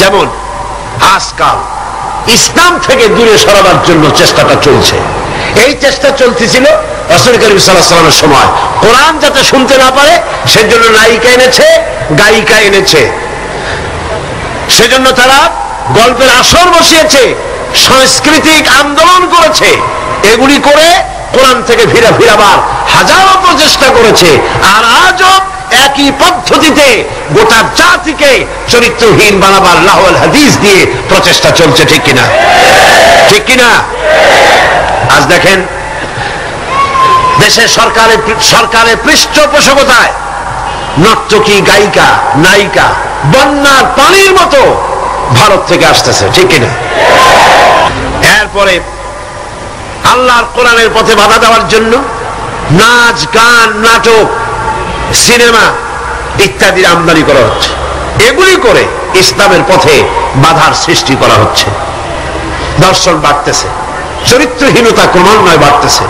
যেমন আজকাল ইসলাম থেকে দূরে সরাবার জন্য চেষ্টাটা চলছে। এই চেষ্টা চলতেছিল রসুল করিম সাল্লামের সময়। কোরআন যাতে শুনতে না পারে, সেজন্য নায়িকা এনেছে, গায়িকা এনেছে। সেজন্য তারা গল্পের আসর বসিয়েছে, সাংস্কৃতিক আন্দোলন করেছে। এগুলি করে কোরআন থেকে ফিরা ফিরাবার হাজারো প্রচেষ্টা করেছে। আর আজও একই পদ্ধতিতে গোটা জাতিকে চরিত্রহীন বানাবার লাহল হাদিস দিয়ে প্রচেষ্টা চলছে, ঠিক কিনা? ঠিক কিনা? আজ দেখেন, দেশের সরকারের সরকারের পৃষ্ঠপোষকতায় নর্তকী গায়িকা, নায়িকা বন্যার পানির মতো ভারত থেকে আসতেছে, ঠিক কিনা? এরপরে আল্লাহর কোরআনের পথে বাধা দেওয়ার জন্য নাচ, গান, নাটক সিনেমা ইত্যাদির আমদানি করা হচ্ছে। এগুলি করে ইসলামের পথে বাধার সৃষ্টি করা হচ্ছে। দর্শন বাড়তেছে, চরিত্রহীনতা ক্রমান্বয়ে বাড়তেছে।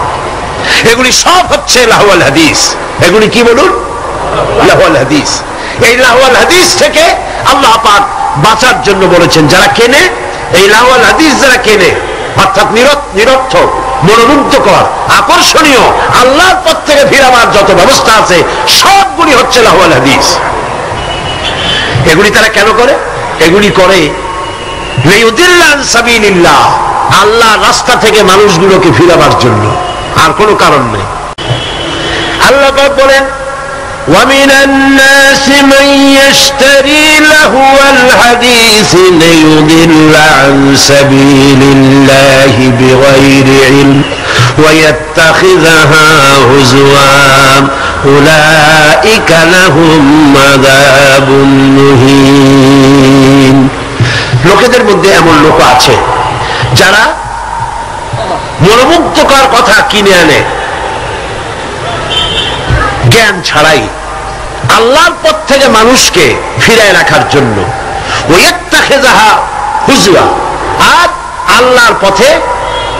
এগুলি সব হচ্ছে লাহওয়াল হাদিস। এগুলি কি বলুন? লাহওয়াল হাদিস। এই লাহওয়াল হাদিস থেকে আল্লাহ পাক বাঁচার জন্য বলেছেন, যারা কেনে, এই লাহওয়াল হাদিস যারা কেনে, অর্থাৎ নিরর্থক মনোমুগ্ধকর আকর্ষণীয় আল্লাহর পথ থেকে ফিরাবার যত ব্যবস্থা আছে সবগুলি হচ্ছে লাহওয়াল হাদিস এগুলি তারা কেন করে এগুলি করে আল্লাহ রাস্তা থেকে মানুষগুলোকে ফিরাবার জন্য আর কোনো কারণ নেই আল্লাহ বলেন ومن الناس من يشتري لهو الحديث ليضل عن سبيل الله بغير علم ويتخذها هزوا أولئك لهم عذاب مهين লোকেদের মধ্যে এমন লোক আছে যারা মনোমুগ্ধকর কথা কিনে আনে জ্ঞান ছাড়াই আল্লাহর পথ থেকে মানুষকে ফিরায় রাখার জন্য হুজুয়া আর আল্লাহর পথে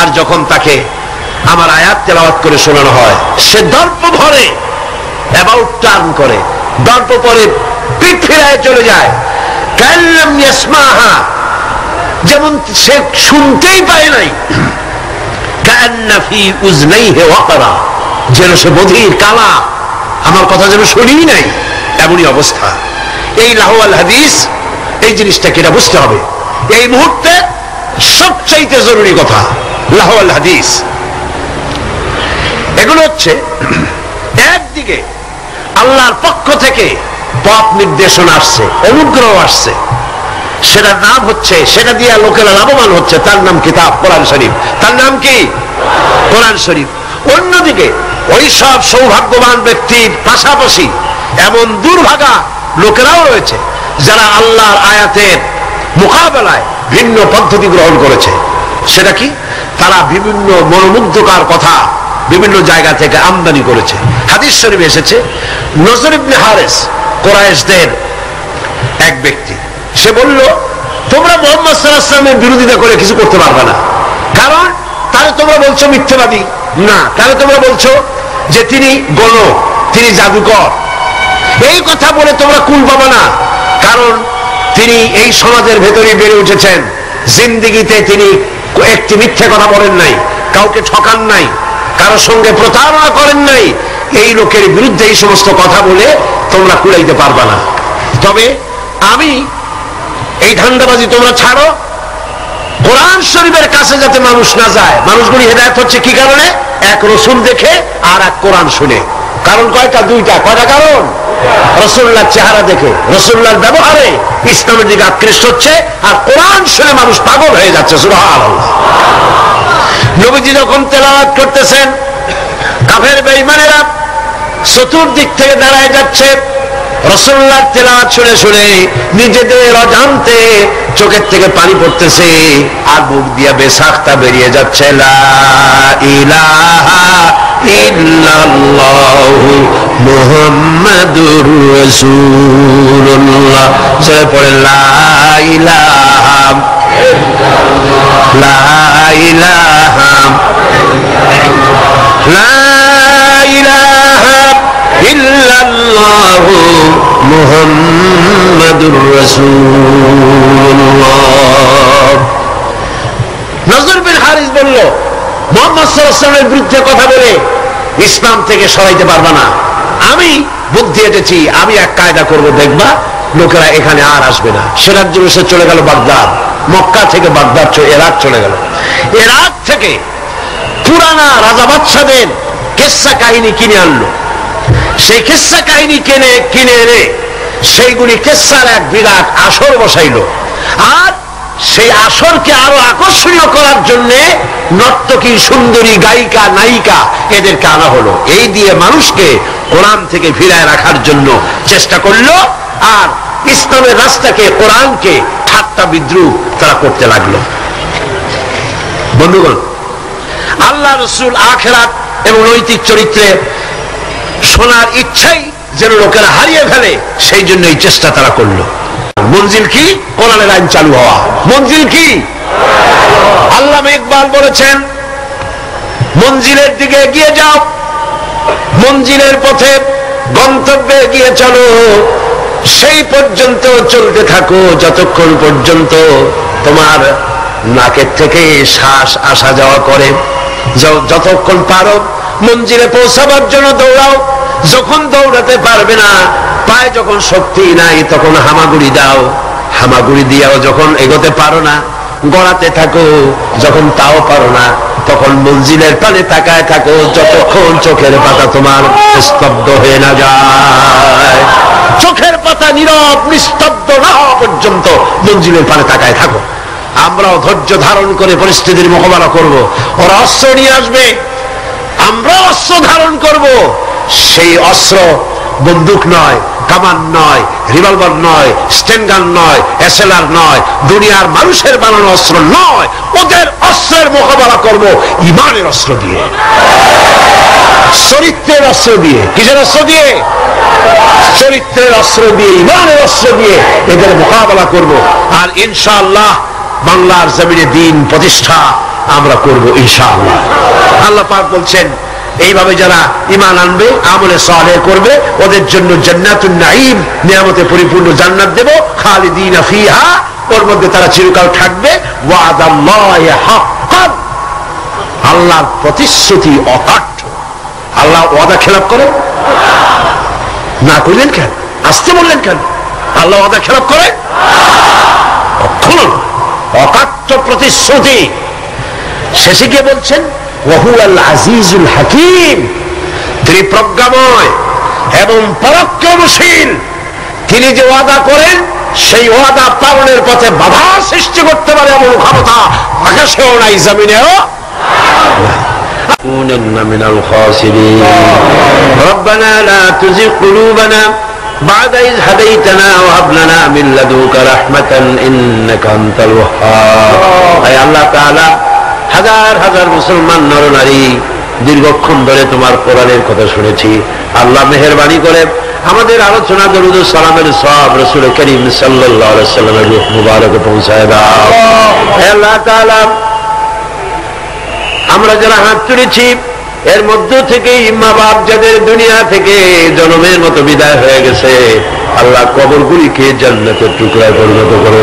আর যখন তাকে আমার আয়াত তেলাওয়াত করে শোনানো হয়, সে দর্প ভরে অ্যাবাউট টার্ন করে, দর্প পরে পিঠ চলে যায়। যেমন সে শুনতেই পায় নাই। যেন সে বধির কালা, আমার কথা যেন শুনিই নাই, এমনই অবস্থা। এই লাহওয়াল হাদিস, এই জিনিসটাকে এটা বুঝতে হবে। এই মুহূর্তে সবচাইতে জরুরি কথা লাহওয়াল হাদিস। এগুলো হচ্ছে একদিকে আল্লাহর পক্ষ থেকে পথ নির্দেশনা আসছে, অনুগ্রহ আসছে। সেটার নাম হচ্ছে, সেটা দিয়ে লোকেরা লাভবান হচ্ছে, তার নাম কিতাব, কোরআন শরীফ। তার নাম কি? কোরআন শরীফ। অন্যদিকে ওই সব সৌভাগ্যবান ব্যক্তির পাশাপাশি এমন দুর্ভাগা লোকেরাও রয়েছে যারা আল্লাহর আয়াতের মোকাবেলায় ভিন্ন পদ্ধতি গ্রহণ করেছে। সেটা কি? তারা বিভিন্ন মনোমুগ্ধকার কথা বিভিন্ন জায়গা থেকে আমদানি করেছে। হাদিস শরীফ এসেছে, নজর ইবনে হারেস কোরআশদের এক ব্যক্তি। সে বলল, তোমরা মোহাম্মদ সাল্লাহামের বিরোধিতা করে কিছু করতে পারবে না। কারণ তাহলে তোমরা বলছো মিথ্যাবাদী। না, তাহলে তোমরা বলছো যে তিনি গণ, তিনি জাদুকর। এই কথা বলে তোমরা কুল পাবে না। কারণ তিনি এই সমাজের ভেতরে বেড়ে উঠেছেন। জিন্দিগিতে তিনি একটি মিথ্যে কথা বলেন নাই, কাউকে ঠকান নাই কারোর সঙ্গে প্রতারণা করেন নাই। এই লোকের বিরুদ্ধে এই সমস্ত কথা বলে তোমরা কুড়াইতে পারবা না। তবে আমি এই ধান্দাবাজি তোমরা ছাড়ো। কোরআন শরীফের কাছে যাতে মানুষ না যায়। মানুষগুলি হেদায়ত হচ্ছে কি কারণে? এক রসুল দেখে আর এক কোরআন শুনে। কারণ কয়টা? দুইটা। কয়টা কারণ? রসুল্লার চেহারা দেখে রসুল্লার ব্যবহারে ইসলামের দিকে আকৃষ্ট হচ্ছে আর কোরআন শুনে মানুষ পাগল হয়ে যাচ্ছে নবীজি যখন তেলাওয়াত করতেছেন, কাফের বেইমানেরা চতুর্দিক থেকে দাঁড়ায় যাচ্ছে রসল্লার তেলাওয়াত শুনে শুনে নিজেদের অজান্তে চোখের থেকে পানি পড়তেছে। আর মুখ দিয়া বেসাখতা বেরিয়ে যাচ্ছে, লা ইলাহা ইল্লাল্লাহু মুহাম্মাদুর রাসূলুল্লাহ। সে পড়ে, লা নজর বিন হারিস বলল বিরুদ্ধে কথা বলে ইসলাম থেকে সরাইতে পারবা না। আমি বুদ্ধি এটেছি, আমি এক কায়দা করব, দেখবা লোকেরা এখানে আর আসবে না। সেটার জন্য চলে গেল বাগদাদ, মক্কা থেকে বাগদাদ এরাক চলে গেল। এরাক থেকে পুরানা রাজা বাচ্চাদের কেসা কাহিনী কিনে আনলো। সেই কেসা কাহিনী কিনে কিনে এনে সেইগুলি কেসার এক বিরাট আসর বসাইলো। আর সেই আসরকে আরও আকর্ষণীয় করার জন্য নর্তকী, সুন্দরী, গায়িকা, নায়িকা এদেরকে আনা হলো। এই দিয়ে মানুষকে কোরআন থেকে ফিরায় রাখার জন্য চেষ্টা করল। আর ইসলামের রাস্তাকে, কোরআনকে ঠাট্টা বিদ্রুপ তারা করতে লাগল। বন্ধুগণ, আল্লাহ রসুল আখেরাত এবং নৈতিক চরিত্রে শোনার ইচ্ছাই যেন লোকেরা হারিয়ে ফেলে, সেই জন্য এই চেষ্টা তারা করল। মঞ্জিল কি? কোরআনের আইন চালু হওয়া। মঞ্জিল কি? আল্লাহ ইকবাল বলেছেন, মঞ্জিলের দিকে এগিয়ে যাও, মঞ্জিলের পথে গন্তব্যে গিয়ে চলো। সেই পর্যন্ত চলতে থাকো, যতক্ষণ পর্যন্ত তোমার নাকের থেকে শ্বাস আসা যাওয়া করে। যতক্ষণ পারো মঞ্জিলে পৌঁছাবার জন্য দৌড়াও। যখন দৌড়াতে পারবে না, পায়ে যখন শক্তি নাই, তখন হামাগুড়ি দাও। হামাগুড়ি দিয়াও যখন এগোতে পারো না, গড়াতে থাকো, যখন তাও পারো না, তখন মঞ্জিলের পানে তাকায় থাকো, যতক্ষণ চোখের পাতা তোমার স্তব্ধ হয়ে না যায়। চোখের পাতা নীরব, নিস্তব্ধ না হওয়া পর্যন্ত মঞ্জিলের পানে তাকায় থাকো। আমরাও ধৈর্য ধারণ করে পরিস্থিতির মোকাবেলা করব। ওরা অস্ত্র নিয়ে আসবে। আমরা অস্ত্র ধারণ করব। সেই অস্ত্র বন্দুক নয়, কামান নয়, রিভলভার নয় স্টেনগান নয়, এসএলআর নয়, দুনিয়ার মানুষের বানানো অস্ত্র নয়, ওদের অস্ত্রের মোকাবেলা করব ইমানের অস্ত্র দিয়ে। চরিত্রের অস্ত্র দিয়ে। কিসের অস্ত্র দিয়ে? চরিত্রের অস্ত্র দিয়ে, ইমানের অস্ত্র দিয়ে এদের মোকাবেলা করব। আর ইনশাআল্লাহ বাংলার জমিনে দিন প্রতিষ্ঠা আমরা করব ইনশাআল্লাহ। আল্লাহ পাক বলছেন এইভাবে যারা ইমান আনবে, আমলে সালে করবে, ওদের জন্য জান্নাতুন নাঈম, নিয়ামতে পরিপূর্ণ জান্নাত দেব, খালিদিনা ফিহা, ওর মধ্যে তারা চিরকাল থাকবে আল্লাহর প্রতিশ্রুতি অকাঠ্য আল্লাহ ওয়াদা খেলাপ করে না করলেন কেন? আসতে বললেন কেন? আল্লাহ ওয়াদা খেলাপ করে কখনো। প্রতিশ্রুতি। শেষে গিয়ে বলছেন ওহু আল আজিজুল হাকিম তিনি প্রজ্ঞাময় এবং পরাক্রমশীল তিনি যে ওয়াদা করেন সেই ওয়াদা পালনের পথে বাধা সৃষ্টি করতে পারে এমন ক্ষমতা আকাশেও নাই জমিনেও لنكونن من الخاسرين ربنا لا تزغ قلوبنا بعد إذ هديتنا وهب لنا من لدنك رحمة إنك أنت الوهاب أي الله تعالى হাজার হাজার মুসলমান নরনারী দীর্ঘক্ষণ ধরে তোমার কোরআনের কথা শুনেছি। আল্লাহ মেহরবানি করে। আমাদের আলোচনা দরুদ সালামের সব রসুল করিম সাল্লামের রুখ মুবারক পৌঁছায় দাও। আল্লাহ। আমরা যারা হাত তুলেছি এর মধ্য থেকে মা বাপ যাদের দুনিয়া থেকে জনমের মতো বিদায় হয়ে গেছে আল্লাহ কবরগুলিকে জান্নাতের টুকরায় পরিণত করে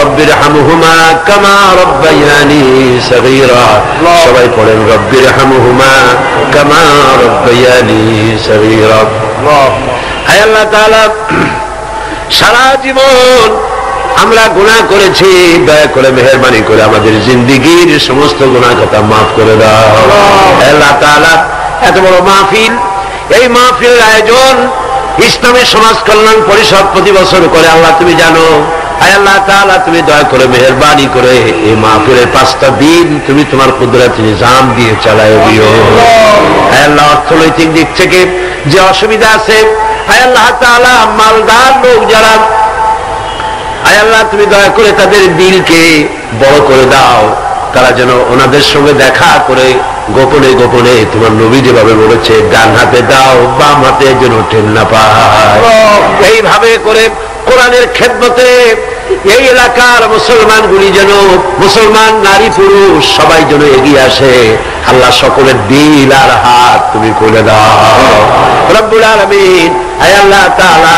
রব্বির হামহুমা কামা রব্বাইয়ানি সগীরা। সবাই পড়েন রব্বির হামহুমা কামা রব্বাইয়ানি সগীরা। আল্লাহ তাআলা সারা জীবন আমরা গুনাহ করেছি দয়া করে মেহরবানি করে আমাদের জিন্দিগির সমস্ত গুনাহ কথা মাফ করে দাও। আল্লাহ। এত বড় মাহফিল। এই মাহফিলের আয়োজন ইসলামের সমাজ কল্যাণ পরিষদ প্রতি বছর করে আল্লাহ তুমি জানো। আল্লাহ তাআলা তুমি দয়া করে মেহরবানি করে এই মাহফিলের পাঁচটা দিন তুমি তোমার কুদরত নিজাম দিয়ে চালায় দিও। আল্লাহ। অর্থনৈতিক দিক থেকে যে অসুবিধা আছে আল্লাহ তাআলা মালদার লোক যারা আয় আল্লাহ, তুমি দয়া করে তাদের দিলকে বড় করে দাও। তারা যেন ওনাদের সঙ্গে দেখা করে গোপনে গোপনে তোমার নবী যেভাবে বলেছে, ডান হাতে দাও, বাম হাতে যেন টেন না পায়। এইভাবে করে কোরআনের খেদমতে এই এলাকার মুসলমানগুলি যেন মুসলমান, নারী, পুরুষ, সবাই যেন এগিয়ে আসে। আল্লাহ সকলের দিল আর হাত তুমি খুলে দাও। রব্বুল আলমিন, আয় আল্লাহ তাআলা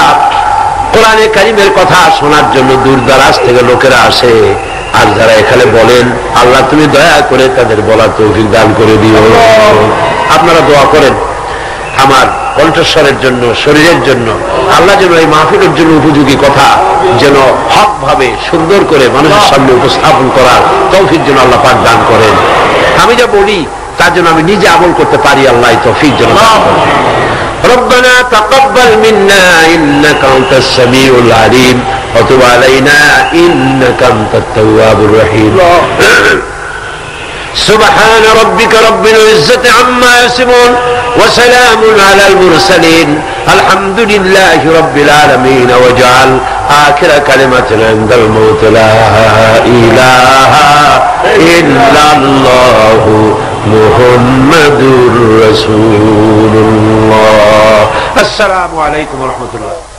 কোরআনে কারিমের কথা শোনার জন্য দূর দারাজ থেকে লোকেরা আসে। আর যারা এখানে বলেন, আল্লাহ তুমি দয়া করে তাদের বলার তৌফিক দান করে দিও। আপনারা দোয়া করেন, আমার কণ্ঠস্বরের জন্য, শরীরের জন্য, আল্লাহ যেন এই মাহফিলের জন্য উপযোগী কথা যেন হক ভাবে সুন্দর করে মানুষের সামনে উপস্থাপন করার তৌফিক যেন আল্লাহ পাক দান করেন। আমি যা বলি তার জন্য আমি নিজে আমল করতে পারি আল্লাহ এই তৌফিক যেন দান করেন। ربنا تقبل منا إنك أنت السميع العليم وتب علينا إنك أنت التواب الرحيم سبحان ربك رب العزة عما يصفون وسلام على المرسلين الحمد لله رب العالمين واجعل آخر كلمة عند الموت لا إله إلا الله محمد رسول الله. السلام عليكم ورحمة الله.